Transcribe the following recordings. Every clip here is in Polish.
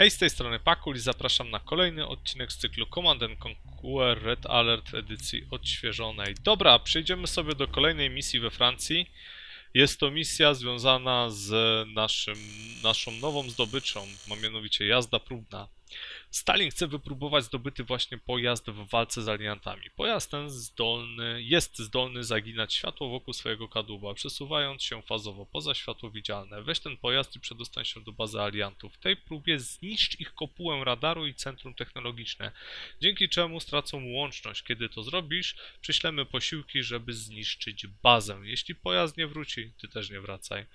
Hej, z tej strony Pakul i zapraszam na kolejny odcinek z cyklu Command and Conquer Red Alert edycji odświeżonej. Dobra, przejdziemy sobie do kolejnej misji we Francji. Jest to misja związana z naszym, naszą nową zdobyczą, a mianowicie jazda próbna. Stalin chce wypróbować zdobyty właśnie pojazd w walce z aliantami. Pojazd ten zdolny, jest zdolny zaginać światło wokół swojego kadłuba, przesuwając się fazowo poza światło widzialne. Weź ten pojazd i przedostań się do bazy aliantów. W tej próbie zniszcz ich kopułę radaru i centrum technologiczne, dzięki czemu stracą łączność. Kiedy to zrobisz, przyślemy posiłki, żeby zniszczyć bazę. Jeśli pojazd nie wróci, ty też nie wracaj.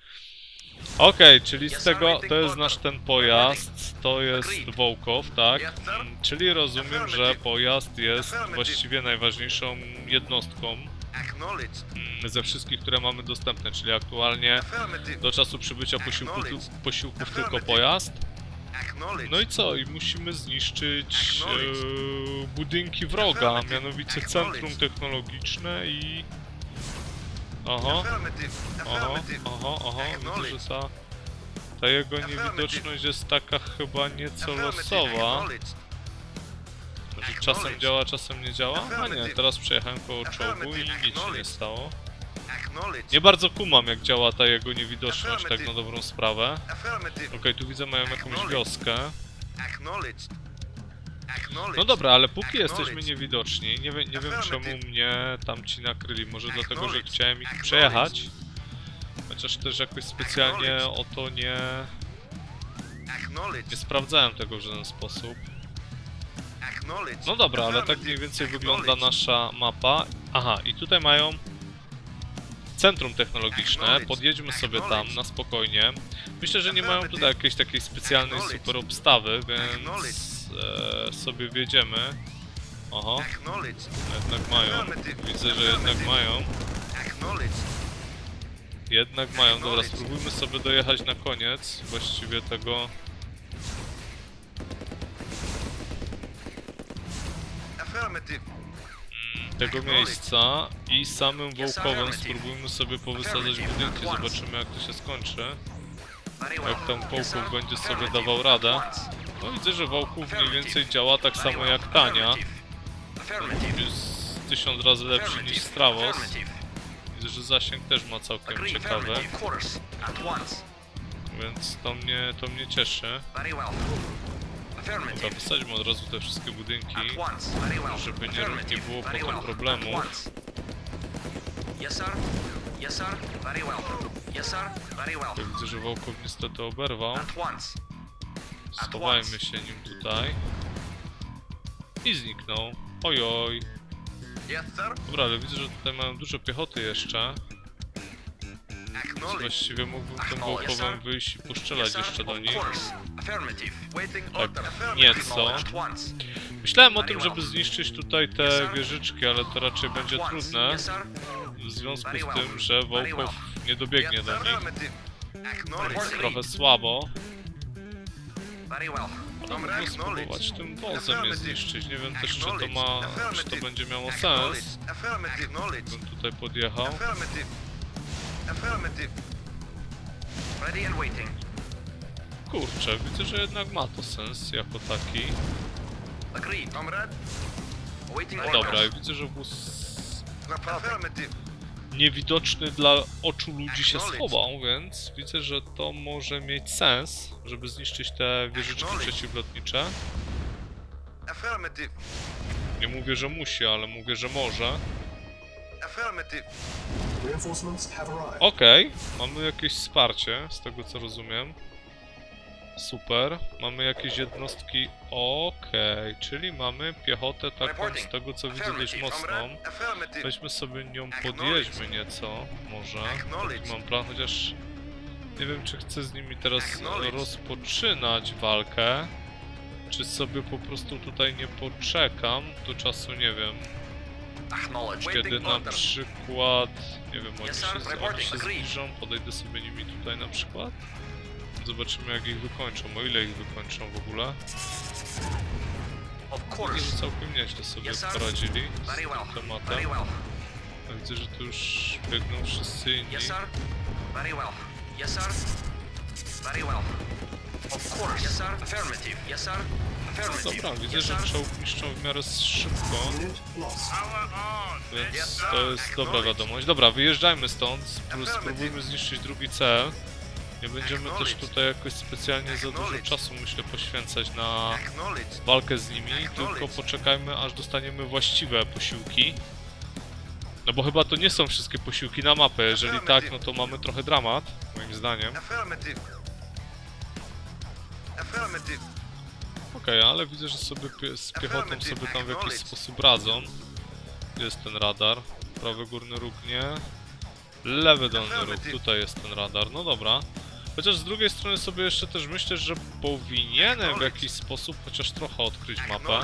Okej, czyli z tego to jest nasz ten pojazd, to jest Wołkow, tak? Mm, Czyli rozumiem, że pojazd jest właściwie najważniejszą jednostką mm, ze wszystkich, które mamy dostępne, czyli aktualnie do czasu przybycia posiłku, posiłków tylko pojazd. No i co? I musimy zniszczyć e, budynki wroga, mianowicie centrum technologiczne i... Oho, oho, oho, oho, widzę, że ta, ta jego niewidoczność jest taka chyba nieco losowa. Że czasem działa, czasem nie działa? A nie, teraz przejechałem koło czołgu i nic się nie stało. Nie bardzo kumam jak działa ta jego niewidoczność, tak na dobrą sprawę. Okej, tu widzę mają jakąś wioskę. No dobra, ale póki jesteśmy niewidoczni, nie, wie, nie wiem czemu mnie tamci nakryli. Może dlatego, że chciałem ich przejechać. Chociaż też jakoś specjalnie o to nie, nie sprawdzałem tego w żaden sposób. No dobra, ale tak mniej więcej wygląda nasza mapa. Aha, i tutaj mają centrum technologiczne. Podjedźmy sobie tam na spokojnie. Myślę, że nie mają tutaj jakiejś takiej specjalnej super obstawy, więc e, sobie wjedziemy. Oho, jednak mają. Widzę, że jednak mają. Jednak mają. Dobra, spróbujmy sobie dojechać na koniec właściwie tego. Affirmative. tego miejsca i samym Wołkowem spróbujmy sobie powysadzać budynki, zobaczymy jak to się skończy. Jak tam Wołków będzie sobie dawał radę. No widzę, że Wołków mniej więcej działa tak samo jak Tania. Jest tysiąc razy lepszy niż Stravos. Affirmative. Widzę, że zasięg też ma całkiem ciekawy, więc to mnie, to mnie cieszy. Dobra, wysadźmy od razu te wszystkie budynki. Żeby nie- nie było potem once. Yes, sir. Yes, sir. Very well. Yes, sir. Very well. Ja widzę, że Wołkow niestety oberwał. At once. Schowajmy się nim tutaj. I zniknął. Ojoj. Dobra, ale widzę, że tutaj mają dużo piechoty jeszcze. Więc właściwie mógłbym tym sir. wyjść i sir. jeszcze do nich. Tak, nieco. Myślałem o tym, żeby zniszczyć tutaj te wieżyczki, ale to raczej będzie trudne. W związku z tym, że Wołkow nie dobiegnie do nich. Trochę słabo. Mógłbym spróbować tym wozem je zniszczyć. Nie wiem też, czy to ma, czy to będzie miało sens. Bym tutaj podjechał. Kurczę, widzę, że jednak ma to sens jako taki. Dobra, widzę, że wóz. Niewidoczny dla oczu ludzi się schował, więc widzę, że to może mieć sens, żeby zniszczyć te wieżyczki przeciwlotnicze. Nie mówię, że musi, ale mówię, że może. Okej, mamy jakieś wsparcie, z tego co rozumiem. Super, mamy jakieś jednostki. Okej, czyli mamy piechotę taką z tego co widzę dość mocną. Weźmy sobie nią, podjedźmy nieco, może. Taki mam plan, chociaż nie wiem, czy chcę z nimi teraz rozpoczynać walkę, czy sobie po prostu tutaj nie poczekam do czasu, nie wiem, kiedy na przykład, nie wiem, oni się, oni się zbliżą, podejdę sobie nimi tutaj na przykład. Zobaczymy jak ich wykończą, o ile ich wykończą w ogóle. Widzę, że całkiem nieźle sobie poradzili z tym tematem. Well. Widzę, że tu już biegną wszyscy inni. Very well. Yes, sir. Very well. Of course. Yes, sir. Affirmative. Yes, sir. Affirmative. Dobra, widzę, że czołg niszczą w miarę szybko, więc to jest dobra wiadomość. Dobra, wyjeżdżajmy stąd, spró- spróbujmy zniszczyć drugi cel. Nie będziemy też tutaj jakoś specjalnie za dużo czasu, myślę, poświęcać na walkę z nimi, tylko poczekajmy aż dostaniemy właściwe posiłki. No bo chyba to nie są wszystkie posiłki na mapę, jeżeli tak, no to mamy trochę dramat, moim zdaniem. Okej, ale widzę, że sobie pie z piechotą sobie tam w jakiś sposób radzą. Jest ten radar? Prawy górny róg nie. Lewy dolny róg, tutaj jest ten radar, no dobra. Chociaż z drugiej strony sobie jeszcze też myślę, że powinienem w jakiś sposób chociaż trochę odkryć mapę.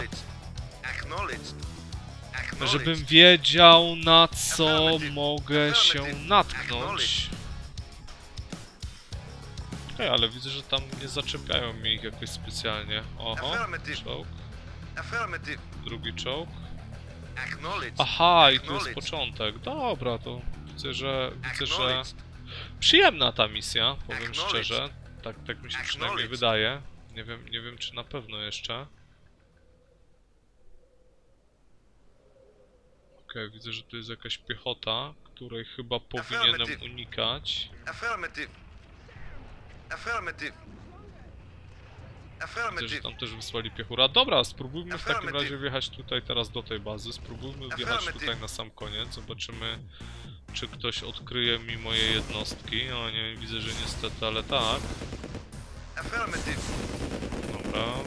Żebym wiedział na co mogę się natknąć. Okej, ale widzę, że tam nie zaczepiają mi ich jakoś specjalnie. Oho, czołg, drugi czołg. Aha, i tu jest początek. Dobra, to widzę, że widzę, że. Przyjemna ta misja, powiem szczerze. Tak, tak mi się przynajmniej wydaje. Nie wiem, nie wiem czy na pewno jeszcze. Okej, widzę, że tu jest jakaś piechota, której chyba powinienem unikać. Affirmative. Affirmative. Widzę, że tam też wysłali piechura. Dobra, spróbujmy w takim razie wjechać tutaj teraz do tej bazy. Spróbujmy wjechać tutaj na sam koniec. Zobaczymy, czy ktoś odkryje mi moje jednostki. O nie, widzę, że niestety, ale tak. Dobra,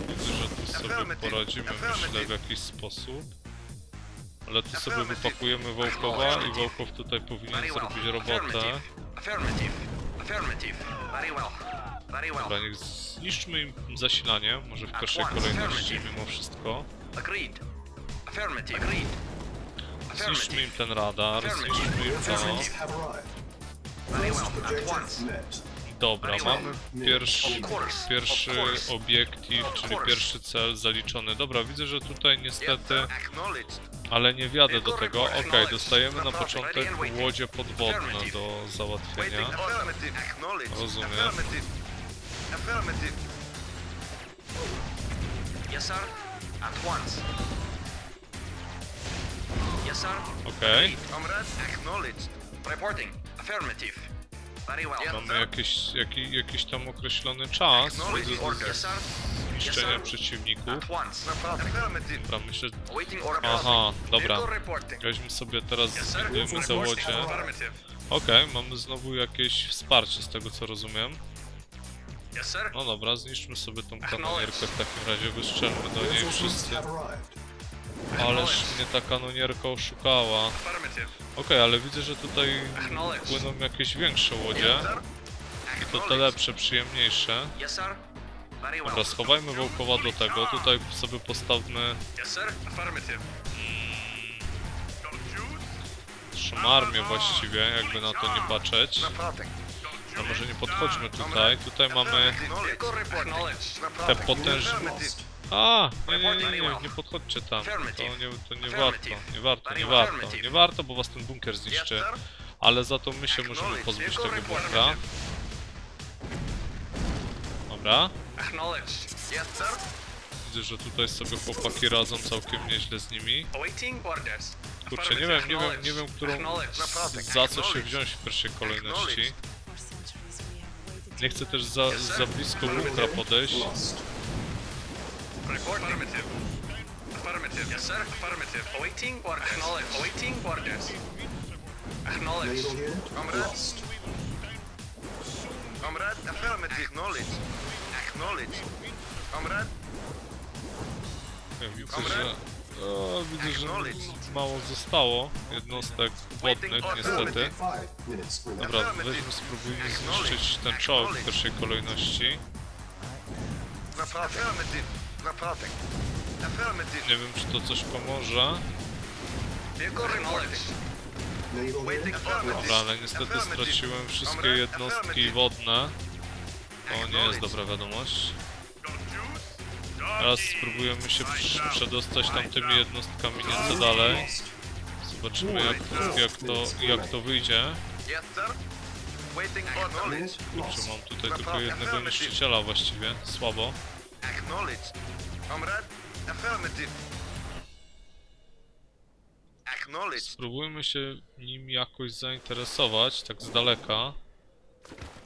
widzę, że tu sobie poradzimy, myślę, w jakiś sposób. Ale tu sobie wypakujemy Wołkowa i Wołkow tutaj powinien zrobić robotę. Dobra, niech zniszczmy im zasilanie, może w pierwszej kolejności mimo wszystko. Agreed. Affirmative. Agreed. Zniszczmy im ten radar, zniszczmy im to. Dobra, mamy pierwszy, pierwszy obiektyw, czyli pierwszy cel zaliczony. Dobra, widzę, że tutaj niestety, ale nie wjadę do tego. Okej, dostajemy na początek łodzie podwodne do załatwienia. Rozumiem. Yes, sir. At once. Yes, sir. Okej, Comrade. Acknowledged. Reporting. Affirmative. Very well. mamy jakiś, jaki, jakiś tam określony czas. Yes, sir. zniszczenia sir. przeciwników. At once. No. Affirmative. Dobra, myślę, order. aha, dobra. Vehicle reporting. Weźmy sobie teraz, Yes, sir. have arrived. Okej, mamy znowu jakieś wsparcie z tego co rozumiem. Yes, sir. No dobra, zniszczmy sobie tą kanonierkę w takim razie, wystrzelmy do niej Reinforcements wszyscy. have arrived. Ależ mnie ta kanonierka oszukała. Okej, ale widzę, że tutaj płyną jakieś większe łodzie. I to te lepsze, przyjemniejsze. Dobra, schowajmy Wołkowa do tego. Tutaj sobie postawmy Yes, sir. Affirmative. naszą armię właściwie, jakby na to nie patrzeć. No może nie podchodźmy tutaj. Tutaj mamy te potężne... A, nie, nie, nie, nie, nie podchodźcie tam. To nie, to nie warto, nie warto, nie warto. Nie warto, bo was ten bunkier Yes, zniszczy. Ale za to my się możemy pozbyć tego bunkra. Dobra. Widzę, że tutaj sobie chłopaki radzą całkiem nieźle z nimi. Kurczę, nie wiem, nie wiem, nie wiem, którą, za co się wziąć w pierwszej kolejności. Nie chcę też za, za blisko bunkra podejść. Affirmative. Affirmative. Yes, sir. Affirmative. Awaiting orders. Acknowledged. Awaiting orders. Unit Comrade. lost. Comrade. Affirmative. Acknowledged. Acknowledged. Comrade. Ja widzę, że... O, widzę, że mało zostało jednostek wodnych niestety. Dobra, weźmy, spróbujmy zniszczyć ten czołg w pierwszej kolejności. No. Affirmative. No. Affirmative. Nie wiem, czy to coś pomoże. Unit Dobra, ale niestety straciłem wszystkie jednostki wodne. To nie jest dobra wiadomość. Teraz spróbujemy się przedostać tamtymi jednostkami nieco dalej. Zobaczymy jak to, jak to, jak to wyjdzie. Lost. mam tutaj tylko jednego niszczyciela właściwie? Słabo. Acknowledged. Comrade, affirmative. Acknowledged. Spróbujmy się nim jakoś zainteresować, tak z daleka.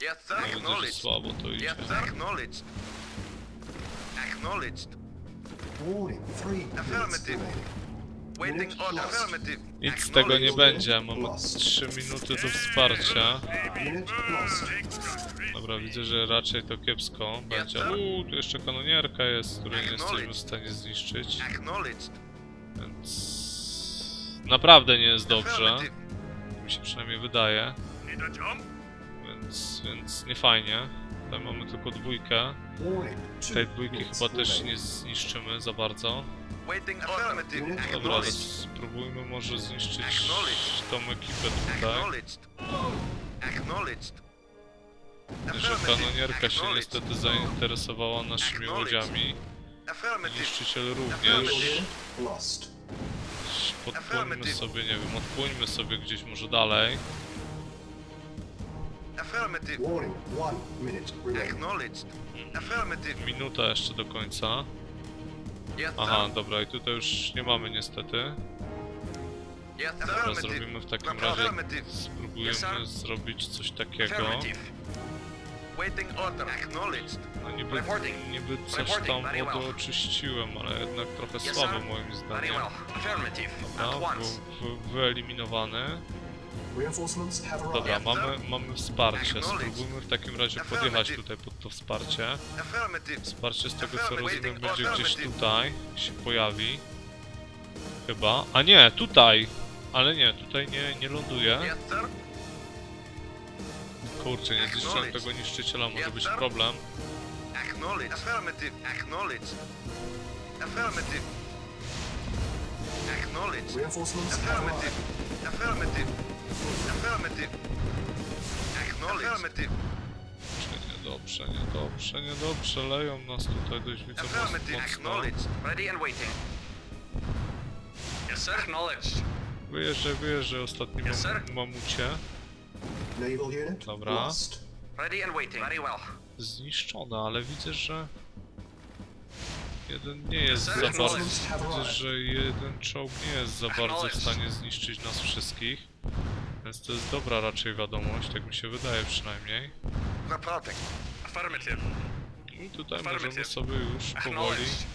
Yes, sir. Widzę, że Acknowledged. słabo to idzie. Yes, sir. Acknowledged. Acknowledged. Warning, three minutes Affirmative. remaining. Nic z tego nie będzie, mamy 3 minuty do wsparcia. Dobra, widzę, że raczej to kiepsko będzie. Uuu, tu jeszcze kanonierka jest, której nie jesteśmy w stanie zniszczyć, więc... Naprawdę nie jest dobrze, mi się przynajmniej wydaje, więc, więc nie fajnie. Tutaj mamy tylko dwójkę, tej dwójki chyba też nie zniszczymy za bardzo. Waiting affirmative. Dobra, Acknowledged. spróbujmy może zniszczyć Acknowledged. tą ekipę tutaj. Acknowledged. Acknowledged. Że kanonierka się niestety zainteresowała naszymi łodziami. Affirmative. Niszczyciel również. Affirmative. Lost. Podpłyńmy sobie, nie wiem, odpłyńmy sobie gdzieś może dalej. Affirmative. Warning, one minute remaining. Acknowledged. Affirmative. Minuta jeszcze do końca. Aha, dobra, i tutaj już nie mamy niestety. Yes, Dobra, zrobimy w takim razie, spróbujemy zrobić coś takiego. Affirmative. Waiting order. Acknowledged. No niby, niby coś tam well. oczyściłem, ale jednak trochę słabo moim zdaniem. Dobra, był wy, wyeliminowany. Reinforcements have Dobra, mamy, mamy wsparcie. Spróbujmy w takim razie podjechać tutaj pod to wsparcie. Wsparcie z tego co rozumiem będzie gdzieś tutaj się pojawi. Chyba. A nie, tutaj! Ale nie, tutaj nie, nie ląduje. Kurczę, nie zniszczyłem tego niszczyciela, może być problem. Acknowledged. Affirmative. Acknowledged. Affirmative. Reinforcements have Affirmative. Affirmative. Affirmative. Czy niedobrze, niedobrze, niedobrze. Leją nas tutaj dość widzę Affirmative. mocno. Acknowledged. Ready and waiting. Yes, sir. Acknowledged. Wyjeżdżaj, wyjeżdżaj ostatni Yes, mam, sir. mamucie. Naval unit Dobra. lost. Ready and waiting. Very well. Zniszczona, ale widzę, że... Jeden nie jest sir. za bardzo... Widzę, że jeden czołg nie jest za bardzo w Acknowledged. stanie zniszczyć nas wszystkich. Więc to jest dobra raczej wiadomość, tak mi się wydaje przynajmniej. Reporting. Affirmative. I tutaj możemy sobie już powoli Acknowledged.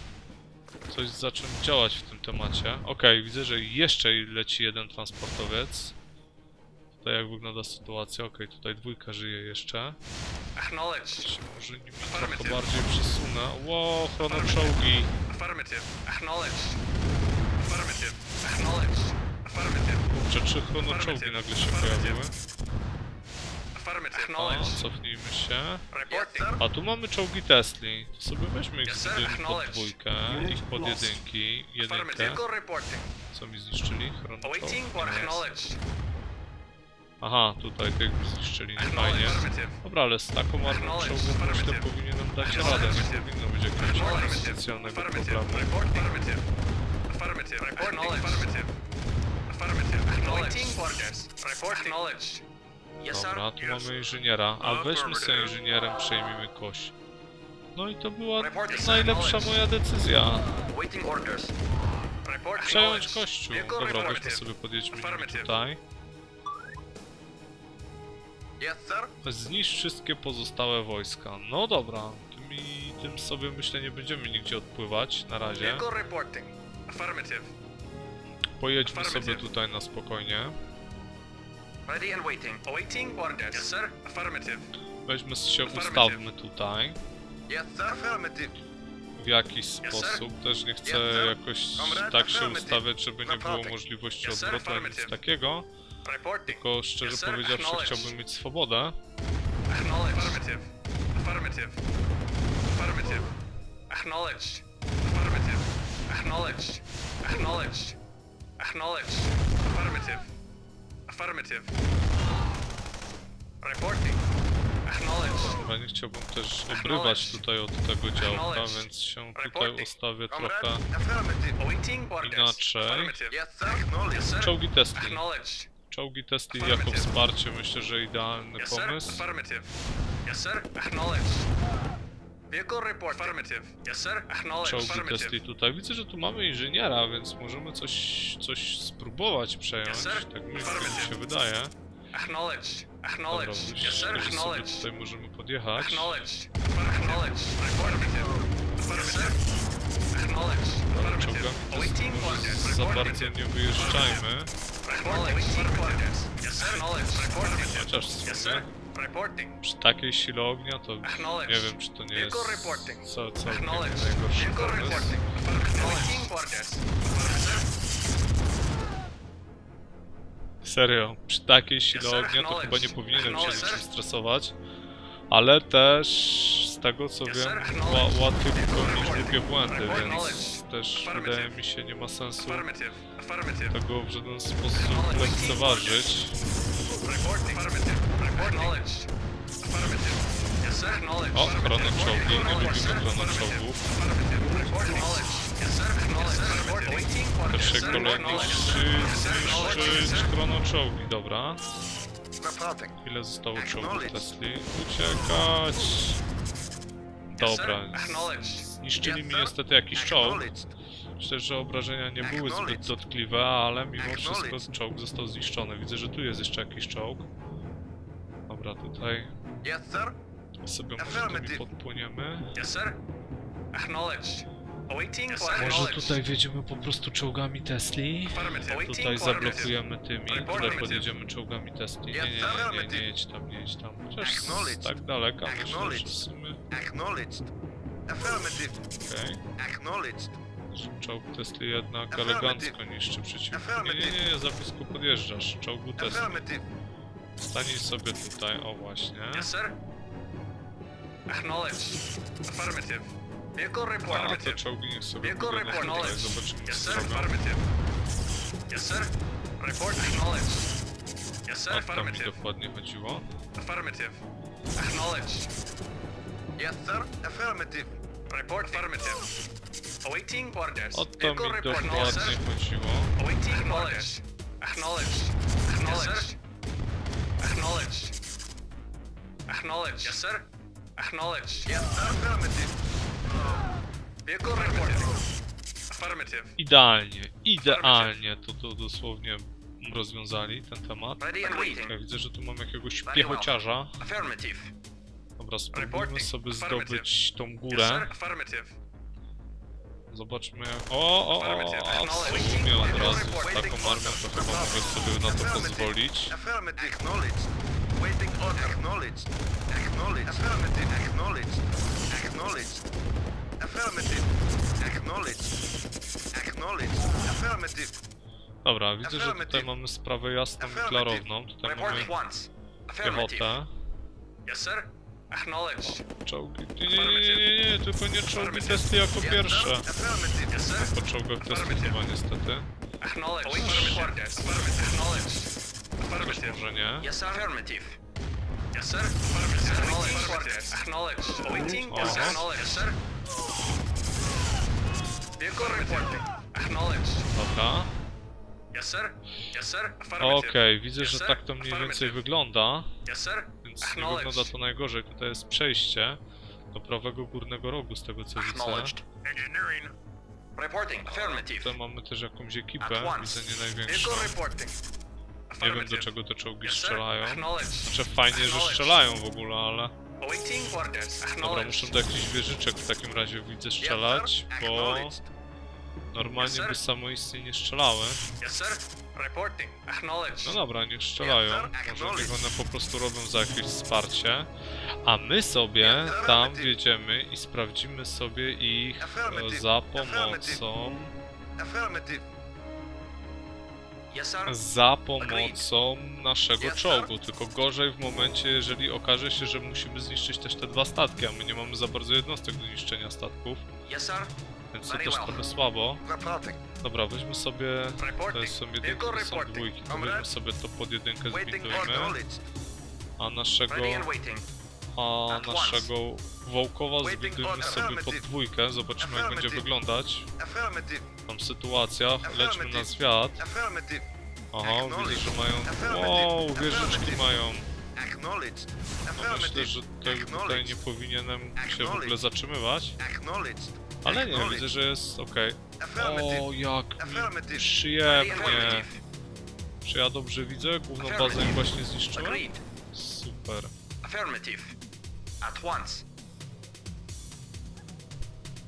coś zacząć działać w tym temacie. Okej, widzę, że jeszcze leci jeden transportowiec. Tutaj jak wygląda sytuacja? Okej, tutaj dwójka żyje jeszcze. Acknowledged. Się może nimi trochę bardziej przesunę. Ło, chronoczołgi! Affirmative. Acknowledged. Affirmative. Acknowledged. Affirmative. Trzy chronoczołgi nagle się pojawiły. Acknowledged. cofnijmy się. A tu mamy czołgi Tesli. To sobie weźmy ich z pod dwójkę, ich pod jedynki, jedynkę. Co mi zniszczyli? Chronoczołg? Awaiting or acknowledged. Aha, tutaj tych zniszczyli, nie fajnie. Dobra, ale z taką Acknowledged. czołgów myślę Affirmative. powinien nam dać radę. Nie powinno być jakiegoś specjalnego problemu. Dobra, tu mamy inżyniera, a weźmy sobie inżynierem, przejmijmy kość. No i to była najlepsza moja decyzja. Przejąć kościół. Dobra, weźmy sobie podjedźmy tutaj. Zniszcz wszystkie pozostałe wojska. No dobra, tym, i, tym sobie myślę nie będziemy nigdzie odpływać na razie. Pojedźmy sobie tutaj na spokojnie. Ready and waiting. Awaiting orders. Yes, sir. Affirmative. Weźmy się, ustawmy tutaj Yes, sir. Affirmative. w jakiś sposób. Też nie chcę jakoś tak się ustawiać, żeby nie było możliwości odwrotu ani nic takiego. Tylko szczerze powiedziawszy chciałbym mieć swobodę. Affirmative. Affirmative. Affirmative. Acknowledged. Affirmative. Acknowledged. Acknowledged. Acknowledged. Affirmative. Affirmative. Reporting. Acknowledged. Chyba nie chciałbym też obrywać tutaj od tego działka, więc się tutaj ustawię trochę. Inaczej. Czołgi. Acknowledged. Czołgi testy jako wsparcie myślę, że idealny pomysł. Affirmative. Yes, sir. Acknowledged. Vehicle report. Affirmative. Yes, sir. Acknowledged. Czołgi Affirmative. testy tutaj. Widzę, że tu mamy inżyniera, więc możemy coś, coś spróbować przejąć. Yes, sir. Tak mi tak mi się wydaje. Acknowledged. Dobra, Acknowledged. myślę, Yes, sir. że sobie Acknowledged. tutaj możemy podjechać. Acknowledged. Acknowledged. Affirmative. Affirmative. Acknowledged. Ale Affirmative. czołgami Awaiting orders. może za bardzo negative. nie wyjeżdżajmy. Acknowledged. orders. Yes, sir. Chociaż w Yes, sumie sir. Przy takiej sile ognia to nie wiem, czy to nie jest co, całkiem najgorszy pomysł. Serio, przy takiej sile ognia to chyba nie powinienem się niczym stresować. Ale też z tego co wiem, łatwiej popełnić głupie błędy, więc też wydaje mi się nie ma sensu tego w żaden sposób lekceważyć. O, chronoczołgi, nie lubimy. Report awaiting W pierwszej zniszczyć chronoczołgi, dobra. Reporting. Ile zostało czołgów. Tesli? Uciekać! Dobra, zniszczyli mi niestety jakiś czołg. Myślę, że obrażenia nie były zbyt dotkliwe, ale mimo wszystko czołg został zniszczony. Widzę, że tu jest jeszcze jakiś czołg. Dobra, tutaj Yes, sir. sobie może podpłyniemy. Yes, sir. Acknowledged. Awaiting Może acknowledged. tutaj wjedziemy po prostu czołgami Tesli. Affirmative. Tutaj zablokujemy tymi, tutaj podjedziemy czołgami Tesli. Nie, nie, nie, nie, nie jedź tam, nie jedź tam. Chociaż z tak daleka myślę, że w Acknowledged. sumie... Acknowledged. Affirmative. Okej. Acknowledged. Czołg Tesli jednak elegancko niszczy przeciwnika. Nie, nie, nie, nie, za blisko podjeżdżasz. Czołgu Tesli. Affirmative. Stanij sobie tutaj, o właśnie. Yes, sir. Acknowledged. Affirmative. Vehicle A report. te Affirmative. czołgi niech sobie Vehicle report. tutaj, Acknowledged. zobaczymy Yes, co sir. robią. Affirmative. Yes, sir. Report acknowledged. Yes, sir. O to mi Affirmative. dokładnie chodziło. Affirmative. Acknowledged. Yes, sir. Affirmative. Report affirmative. Awaiting orders. O to Vehicle mi report. Yes, dokładnie sir. chodziło. Awaiting orders. Acknowledged. Acknowledged. Acknowledged. Acknowledged. Yes, sir. Acknowledged. Yes, sir. Affirmative. Vehicle reporting. Affirmative. Idealnie, idealnie to, to dosłownie rozwiązali ten temat. Ready and waiting. Ja widzę, że tu mam jakiegoś Very piechociarza. Affirmative. Dobra, spróbujmy Reporting. sobie zdobyć tą Yes, sir. górę. Affirmative. Zobaczmy. O, o, o, a w sumie od razu z taką armią to chyba mogę sobie na to pozwolić. Dobra, widzę, że tutaj mamy sprawę jasną i klarowną. Tutaj mamy piechotę. Yes, sir. Acknowledged. Czołgi... Nie, nie, nie, nie, nie, nie, tylko nie czołgi testy jako pierwsze. Affirmative. Yes, sir. Po czołgach testu chyba niestety. Acknowledged. Awaiting orders. Acknowledged. Affirmative. może nie. Yes, sir. Affirmative. Yes, sir. Acknowledged. orders. Acknowledged. Awaiting. Uh-huh. Yes, sir. Acknowledged. Yes, sir. Vehicle reporting. Acknowledged. Dobra. Yes, sir. Yes, sir. Affirmative. Okej, widzę, że tak to mniej więcej wygląda. Yes, sir. Więc nie wygląda to najgorzej. Tutaj jest przejście do prawego górnego rogu, z tego co widzę. Reporting. Affirmative. Tutaj mamy też jakąś ekipę, widzę nie największą. Nie wiem do czego te czołgi strzelają. Znaczy fajnie, że strzelają w ogóle, ale... Dobra, muszę do jakichś wieżyczek w takim razie widzę strzelać, bo normalnie by samoistnie nie strzelały. Reporting. Acknowledged. No dobra, niech strzelają. Może niech one po prostu robią za jakieś wsparcie. A my sobie tam wjedziemy i sprawdzimy sobie ich e, za pomocą... Za pomocą naszego czołgu. Tylko gorzej w momencie, jeżeli okaże się, że musimy zniszczyć też te dwa statki, a my nie mamy za bardzo jednostek do niszczenia statków, więc to też trochę słabo. Reporting. Dobra, weźmy sobie... To Reporting. są jedynki, to są dwójki, to weźmy sobie to pod jedynkę acknowledged. a naszego... A naszego Wołkowa order. sobie pod dwójkę, zobaczymy jak będzie wyglądać. Tam sytuacja, lećmy na zwiat. Aha, widzę, że mają... Wow, wieżyczki mają. No myślę, że tutaj, nie powinienem się w ogóle zatrzymywać. Ale nie, widzę, że jest okej. O, jak mi przyjemnie. Czy ja dobrze widzę? Główną bazę im właśnie zniszczyłem? Super. Affirmative. At once.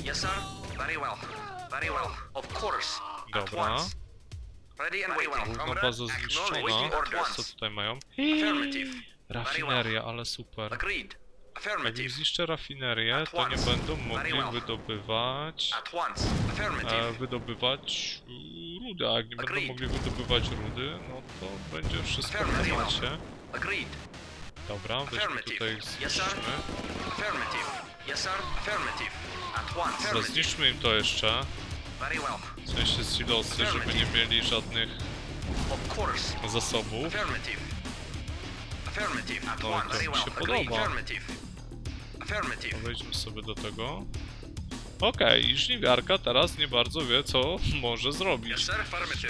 Yes, sir. Very well. Very well. Of course. At Dobra. once. Ready and waiting. Główna baza zniszczona. Co tutaj mają? Affirmative. Rafineria, ale super. Agreed. Jak zniszczę rafinerię, to nie będą mogli wydobywać... E, wydobywać rudy, a jak nie będą mogli wydobywać rudy, no to będzie wszystko w temacie. Dobra, weźmy tutaj, zniszczmy. Zniszczmy im to jeszcze. W sensie silosy, żeby nie mieli żadnych zasobów. To Very mi się podoba. Affirmative. Wejdźmy sobie do tego. Okej, i żniwiarka teraz nie bardzo wie, co może zrobić.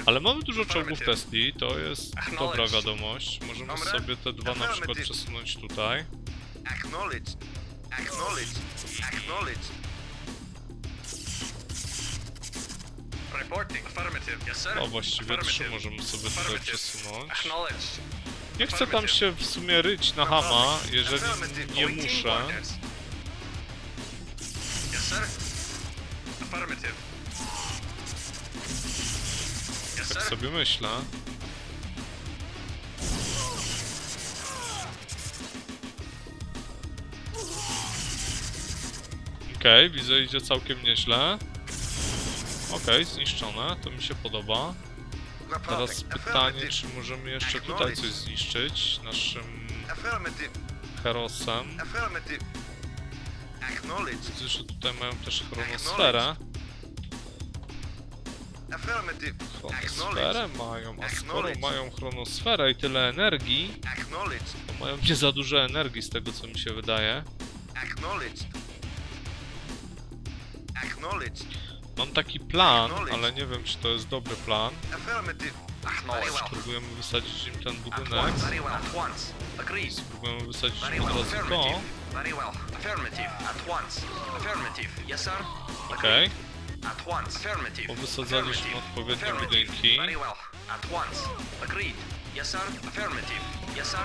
Ale mamy dużo czołgów. Tesli, to jest dobra wiadomość. Możemy sobie te dwa na przykład przesunąć tutaj. Acknowledged. Acknowledged. Acknowledged. Reporting. Affirmative. Yes, sir. O, właściwie trzy możemy sobie tutaj przesunąć. Nie chcę tam się w sumie ryć na hama, jeżeli nie muszę. Tak sobie myślę. Okej, widzę, idzie całkiem nieźle. Okej, zniszczone, to mi się podoba. Teraz pytanie, czy możemy jeszcze tutaj coś zniszczyć naszym herosem. Widzę, że tutaj mają też chronosferę. Affirmative. Chronosferę mają, a skoro mają chronosferę i tyle energii, to mają nie za dużo energii z tego co mi się wydaje. Mam taki plan, ale nie wiem czy to jest dobry plan. Spróbujemy wysadzić im ten budynek. Spróbujemy wysadzić im od razu to. Okej. Affirmative. Powysadzaliśmy Affirmative. odpowiednie Affirmative. budynki. Very well. At once. Agreed. Yes, sir. Affirmative. Yes, sir.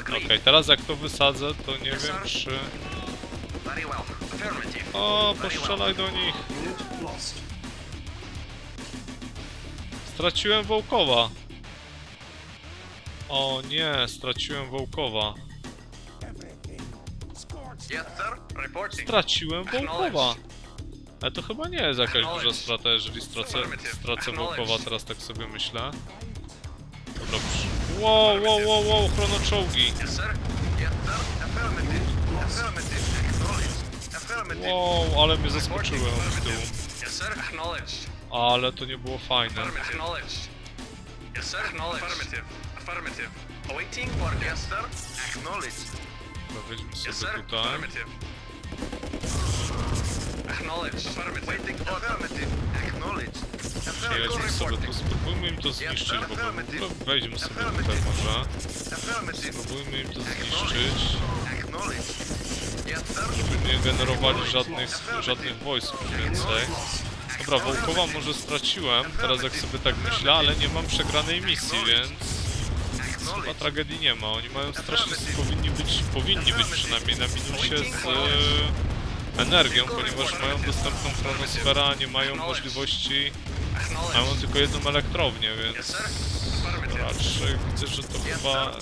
Okej, Agreed. teraz jak to wysadzę, to nie Yes, wiem sir. czy... Very well. Affirmative. O, postrzelaj do nich! Straciłem Wołkowa! O nie, straciłem Wołkowa. Straciłem Wołkowa! Ale to chyba nie jest jakaś duża strata, jeżeli stracę, stracę. Wołkowa, teraz tak sobie myślę. Dobra, przy... Wow, wow, wow, wow, chronoczołgi! Wow, ale mnie zaskoczyłem w. Acknowledged. Ale to nie było fajne. Yes, sir. Acknowledged. Affirmative. Affirmative. Awaiting orders. Yes, sir. Acknowledged. Dobra, weźmy Yes, sobie sir. tutaj. Affirmative. Acknowledged. Affirmative. Affirmative. Sobie Reporting. spróbujmy im to zniszczyć w ogóle. W ogóle wejdźmy sobie tutaj może. Spróbujmy im to zniszczyć. Żeby nie generowali żadnych, żadnych wojsk więcej. Dobra, Wołkowa może straciłem, teraz jak sobie tak myślę, ale nie mam przegranej misji, więc chyba tragedii nie ma. Oni mają strasznie, powinni być, powinni być przynajmniej na minusie z energią, ponieważ mają dostępną chronosferę, nie mają możliwości, mają tylko jedną elektrownię, więc raczej widzę, że to chyba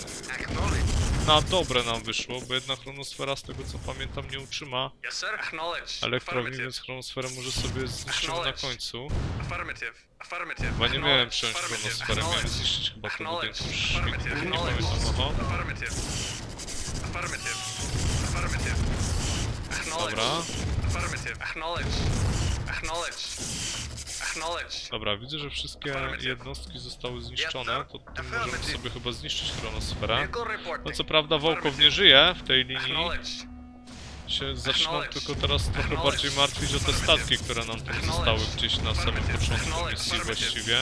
na dobre nam wyszło, bo jedna chronosfera z tego co pamiętam nie utrzyma elektrowni, więc chronosferę może sobie zniszczymy na końcu. Chyba nie miałem przejąć chronosferę, miałem zniszczyć chyba te budynki. Acknowledged. Już nie, pamiętam, aha. Dobra. Affirmative. Dobra, widzę, że wszystkie jednostki zostały zniszczone, to tym możemy sobie chyba zniszczyć chronosferę. No co prawda Wołkow nie żyje w tej linii, się zaczynam Acknowledge. tylko teraz trochę Acknowledge. bardziej martwić o te statki, które nam tam zostały gdzieś na samym początku misji właściwie.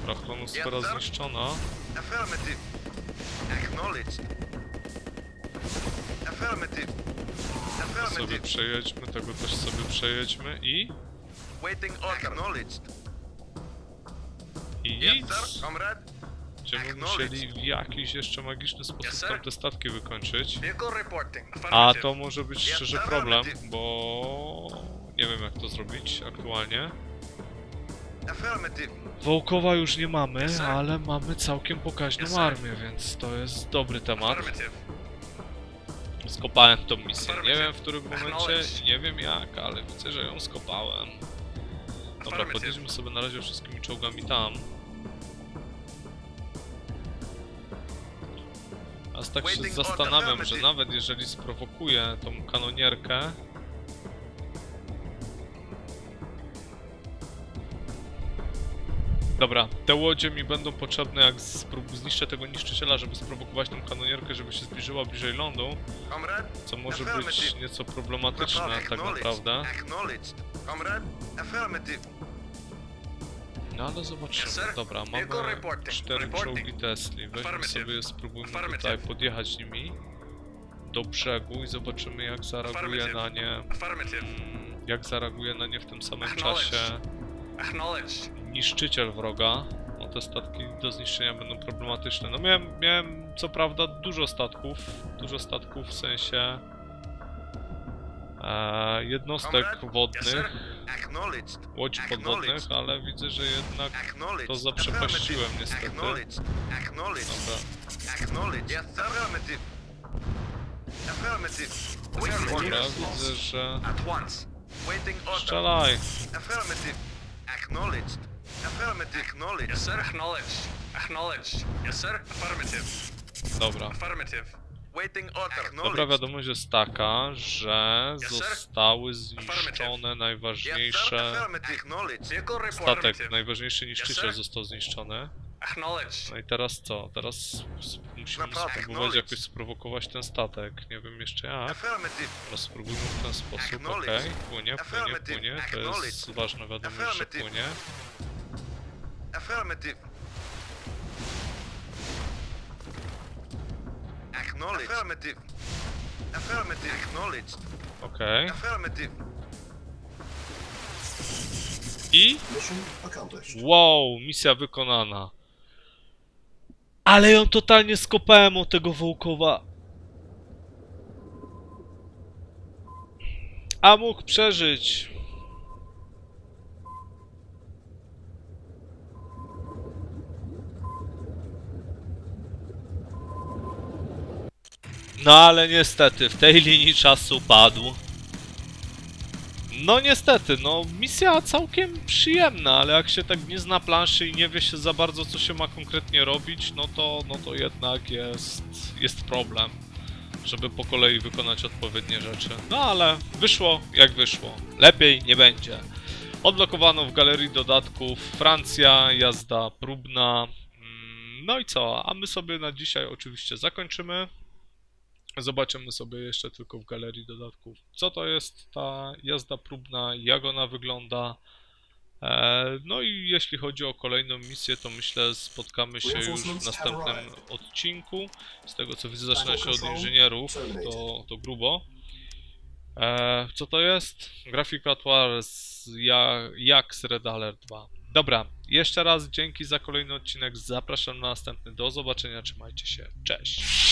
Dobra, chronosfera zniszczona. Affirmative. Affirmative. Sobie Affirmative. przejedźmy, tego też sobie przejedźmy i... Waiting order. Acknowledged. I Yes, nic. sir. Comrade. Będziemy Acknowledged. musieli w jakiś jeszcze magiczny sposób Yes, sir. tamte statki wykończyć. Vehicle reporting. A to może być Yes, szczerze sir. problem, bo nie wiem jak to zrobić aktualnie. Affirmative. Wołkowa już nie mamy, Yes, sir. ale mamy całkiem pokaźną Yes, sir. armię, więc to jest dobry temat. Affirmative. Skopałem tą misję. Nie wiem w którym momencie nie wiem jak, ale widzę, że ją skopałem. Dobra, podjedźmy sobie na razie wszystkimi czołgami tam. A tak się zastanawiam, że nawet jeżeli sprowokuję tą kanonierkę, Dobra, te łodzie mi będą potrzebne jak zniszczę tego niszczyciela, żeby sprowokować tą kanonierkę, żeby się zbliżyła bliżej lądu, co może być nieco problematyczne tak naprawdę. No ale zobaczymy. Dobra, mamy cztery czołgi Tesli. Weźmy sobie, spróbujmy tutaj podjechać nimi do brzegu i zobaczymy jak zareaguje na nie. Mm, Jak zareaguje na nie w tym samym czasie Acknowledged. niszczyciel wroga. No te statki do zniszczenia będą problematyczne. No miałem, miałem co prawda dużo statków, dużo statków w sensie e, jednostek wodnych, łodzi podwodnych, ale widzę, że jednak. To zaprzepaściłem niestety. Dobra. Dobra, widzę, że... Strzelaj! Acknowledged. Affirmative. Acknowledged. Yes, sir. Acknowledged. Acknowledged. Yes, sir. Affirmative. Dobra. Affirmative. Waiting order. Dobra wiadomość jest taka, że Yes, sir. zostały zniszczone Yes, sir. najważniejsze... Affirmative. Vehicle report. Statek, najważniejszy niszczyciel sir. został zniszczony. Acknowledged. No i teraz co? Teraz musimy Naprawdę, spróbować acknowledge. jakoś sprowokować ten statek. Nie wiem jeszcze jak. Affirmative. Teraz spróbujmy w ten sposób. Acknowledge. Okej, płynie, płynie, Affirmative. płynie. To jest Acknowledge. ważna wiadomość, że Affirmative. płynie. Affirmative. Acknowledged. Affirmative. Affirmative. Acknowledged. Okej. Affirmative. I... Mission accomplished. Wow, misja wykonana. Ale ją totalnie skopałem o tego Wołkowa. A mógł przeżyć. No ale niestety, w tej linii czasu padł. No niestety, no misja całkiem przyjemna, ale jak się tak nie zna planszy i nie wie się za bardzo co się ma konkretnie robić, no to, no to jednak jest, jest problem, żeby po kolei wykonać odpowiednie rzeczy. No ale wyszło jak wyszło, lepiej nie będzie. Odblokowano w galerii dodatków Francja, jazda próbna. Mm, No i co? A my sobie na dzisiaj oczywiście zakończymy. Zobaczymy sobie jeszcze tylko w galerii dodatków, co to jest ta jazda próbna, jak ona wygląda. E, No i jeśli chodzi o kolejną misję, to myślę spotkamy się już w następnym odcinku. Z tego co widzę zaczyna się od inżynierów, to, to grubo. E, co to jest? Grafika tła z jak z Red Alert 2. Dobra, jeszcze raz dzięki za kolejny odcinek, zapraszam na następny, do zobaczenia, trzymajcie się, cześć!